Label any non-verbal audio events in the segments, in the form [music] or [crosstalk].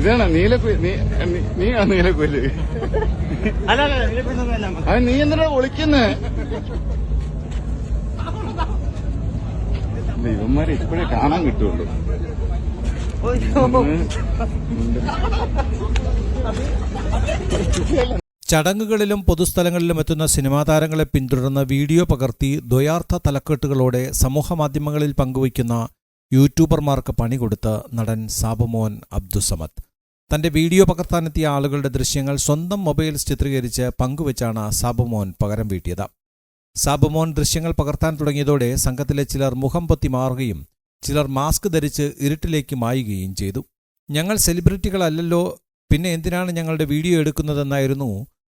ഇതാണ് നീലക്കുയിൽ നീ ആ നീലക്കുയിൽ. അത് നീ എന്തിനാ ഒളിക്കുന്നേ? ഇവന്മാരെ ഇപ്പോഴേ കാണാൻ കിട്ടുള്ളൂ. ചടങ്ങുകളിലും പൊതുസ്ഥലങ്ങളിലും എത്തുന്ന സിനിമാ താരങ്ങളെ പിന്തുടർന്ന് വീഡിയോ പകർത്തി ദ്വയാർത്ഥ തലക്കെട്ടുകളോടെ സമൂഹമാധ്യമങ്ങളിൽ പങ്കുവയ്ക്കുന്ന യൂട്യൂബർമാർക്ക് പണി കൊടുത്ത് നടൻ സാബുമോൻ അബ്ദുസമദ് തന്റെ വീഡിയോ പകർത്താനെത്തിയ ആളുകളുടെ ദൃശ്യങ്ങൾ സ്വന്തം മൊബൈൽ ചിത്രീകരിച്ച് പങ്കുവച്ചാണ് സാബുമോൻ പകരം വീട്ടിയത്. സാബുമോൻ ദൃശ്യങ്ങൾ പകർത്താൻ തുടങ്ങിയതോടെ സംഘത്തിലെ ചിലർ മുഖം പൊത്തി മാറുകയും ചിലർ മാസ്ക് ധരിച്ച് ഇരുട്ടിലേക്ക് മായുകയും ചെയ്തു. ഞങ്ങൾ സെലിബ്രിറ്റികളല്ലല്ലോ പിന്നെ എന്തിനാണ് ഞങ്ങളുടെ വീഡിയോ എടുക്കുന്നതെന്നായിരുന്നു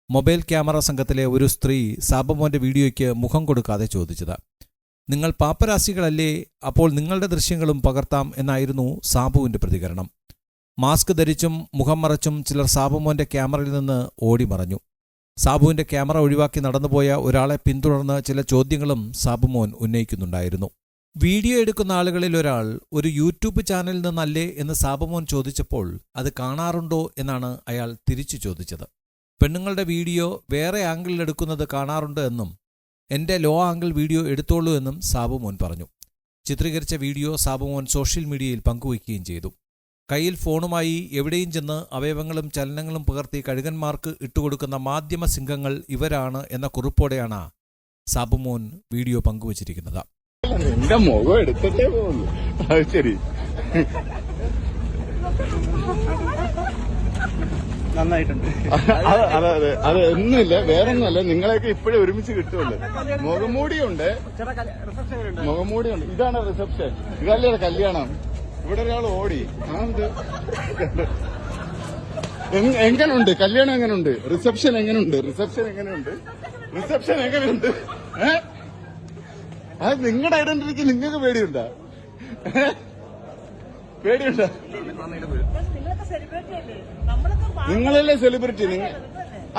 മൊബൈൽ ക്യാമറ സംഘത്തിലെ ഒരു സ്ത്രീ സാബുമോന്റെ വീഡിയോയ്ക്ക് മുഖം കൊടുക്കാതെ ചോദിച്ചത്. നിങ്ങൾ പാപ്പരാശികളല്ലേ അപ്പോൾ നിങ്ങളുടെ ദൃശ്യങ്ങളും പകർത്താം എന്നായിരുന്നു സാബുവിന്റെ പ്രതികരണം. മാസ്ക് ധരിച്ചും മുഖം മറച്ചും ചിലർ സാബുമോന്റെ ക്യാമറയിൽ നിന്ന് ഓടിമറഞ്ഞു സാബുവിന്റെ ക്യാമറ ഒഴിവാക്കി നടന്നുപോയ ഒരാളെ പിന്തുടർന്ന് ചില ചോദ്യങ്ങളും സാബുമോൻ ഉന്നയിക്കുന്നുണ്ടായിരുന്നു. വീഡിയോ എടുക്കുന്ന ആളുകളിൽ ഒരാൾ ഒരു യൂട്യൂബ് ചാനലിൽ നിന്നല്ലേ? എന്ന് സാബുമോൻ ചോദിച്ചപ്പോൾ അത് കാണാറുണ്ടോ? എന്നാണ് അയാൾ തിരിച്ചു ചോദിച്ചത്. പെണ്ണുങ്ങളുടെ വീഡിയോ വേറെ ആംഗിളിൽ എടുക്കുന്നത് കാണാറുണ്ട് എന്നും എന്റെ ലോ ആംഗിൾ വീഡിയോ എടുത്തോളൂ എന്നും സാബുമോൻ പറഞ്ഞു. ചിത്രീകരിച്ച വീഡിയോ സാബുമോൻ സോഷ്യൽ മീഡിയയിൽ പങ്കുവയ്ക്കുകയും ചെയ്തു. കയ്യിൽ ഫോണുമായി എവിടെയും ചെന്ന് അവയവങ്ങളും ചലനങ്ങളും പകർത്തി കഴുകന്മാർക്ക് ഇട്ടുകൊടുക്കുന്ന മാധ്യമ സിംഹങ്ങൾ ഇവരാണ് എന്ന കുറിപ്പോടെയാണ് സാബുമോൻ വീഡിയോ പങ്കുവച്ചിരിക്കുന്നത്. എന്റെ മുഖം എടുത്തിട്ടേ പോകുന്നു. അത് ശരി. [laughs] നന്നായിട്ടുണ്ട്. അത് അതെ. അതെ ഒന്നുമില്ല വേറെ ഒന്നുമല്ല നിങ്ങളെയൊക്കെ ഇപ്പോഴേ ഒരുമിച്ച് കിട്ടുമല്ലോ മുഖംമൂടിയുണ്ട്. മുഖംമൂടിയുണ്ട്. ഇതാണ് റിസപ്ഷൻ. ഇതല്ലേ കല്യാണം. ഇവിടെ ഒരാൾ ഓടി. എങ്ങനുണ്ട്? കല്യാണം എങ്ങനുണ്ട്? റിസപ്ഷൻ എങ്ങനുണ്ട്? റിസപ്ഷൻ എങ്ങനെയുണ്ട് റിസപ്ഷൻ എങ്ങനെയുണ്ട് ഏ? അത് നിങ്ങളുടെ ഐഡന്റിറ്റിക്ക് നിങ്ങൾക്ക് പേടിയുണ്ടോ? പേടിയുണ്ടോ? നിങ്ങളല്ലേ സെലിബ്രിറ്റി നിങ്ങൾ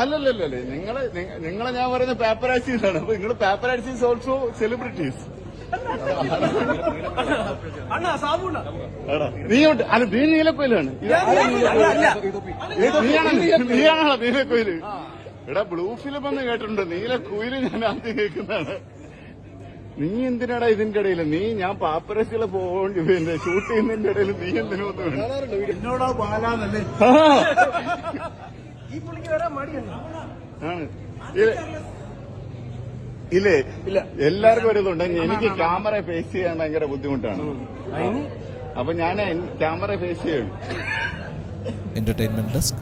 അല്ലല്ലല്ലേ നിങ്ങളെ നിങ്ങളെ ഞാൻ പറയുന്ന പേപ്പറാച്ചീസ് ആണ്. അപ്പൊ നിങ്ങൾ പേപ്പറാച്ചീസ് ഓൾസോ സെലിബ്രിറ്റീസ് നീ ഉണ്ട് അല്ല നീ നീലക്കോയിലാണ്. നീയാണോ നീലക്കോയിൽ. എടാ ബ്ലൂ ഫിലിം എന്ന് കേട്ടിട്ടുണ്ട്. നീലക്കുയിൽ ഞാൻ ആദ്യം കേൾക്കുന്നതാണ്. നീ എന്തിനാടാ ഇതിന്റെ ഇടയിൽ നീ ഞാൻ പാപ്പരസികളെ പോകേണ്ടി പിന്നെ ഷൂട്ട് ചെയ്യുന്നതിന്റെ ഇടയിൽ നീ എന്തിനു വന്നു എന്നോടാ ഈ പുള്ളിക്ക് വരാൻ ഇല്ല. ഇല്ലേ? എല്ലാവർക്കും ഒരു ഇതുണ്ട്. എനിക്ക് ക്യാമറ ഫേസ് ചെയ്യാൻ ഭയങ്കര ബുദ്ധിമുട്ടാണ്. അപ്പൊ ഞാൻ ക്യാമറ ഫേസ് ചെയ്യണം എന്റർടൈൻമെന്റ് ഡെസ്ക്